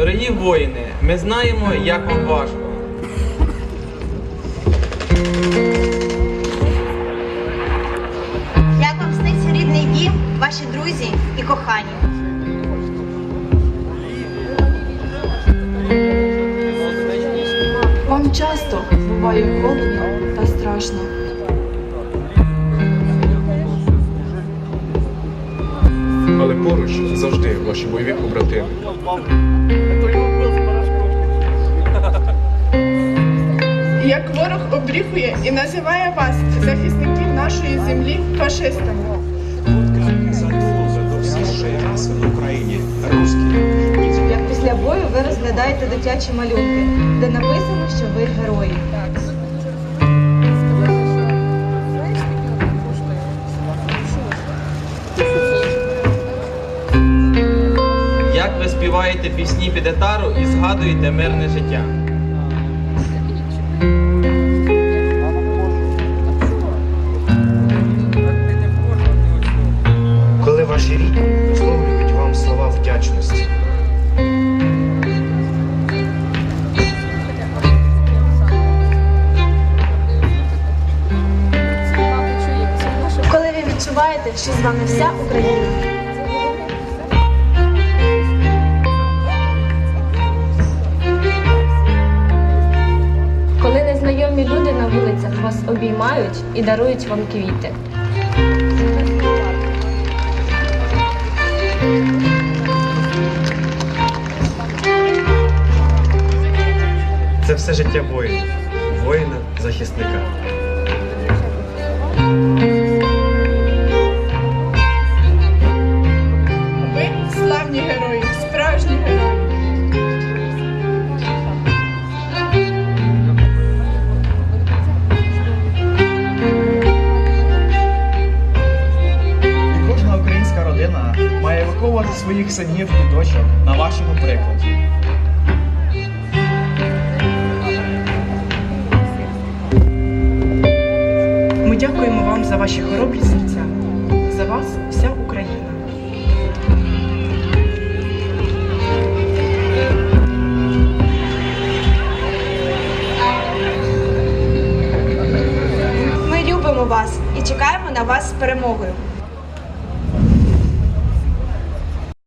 Дорогі воїни, ми знаємо, як вам важко. Як вам сниться рідний дім, ваші друзі і кохані? Вам часто буває холодно та страшно. Поруч завжди ваші бойові побратими. Як ворог обріхує і називає вас, захисників нашої землі, фашистами. Як після бою ви розглядаєте дитячі малюнки, де написано, що ви герої. Співаєте пісні під гітару і згадуєте мирне життя. коли ваші рідні висловлюють вам слова вдячності. Коли ви відчуваєте, що з вами вся Україна. Вас обіймають і дарують вам квіти. Це все життя воїна, воїна виховувати своїх синів і дочок на вашому прикладі. Ми дякуємо вам за ваші хоробрі серця. За вас вся Україна. Ми любимо вас і чекаємо на вас з перемогою.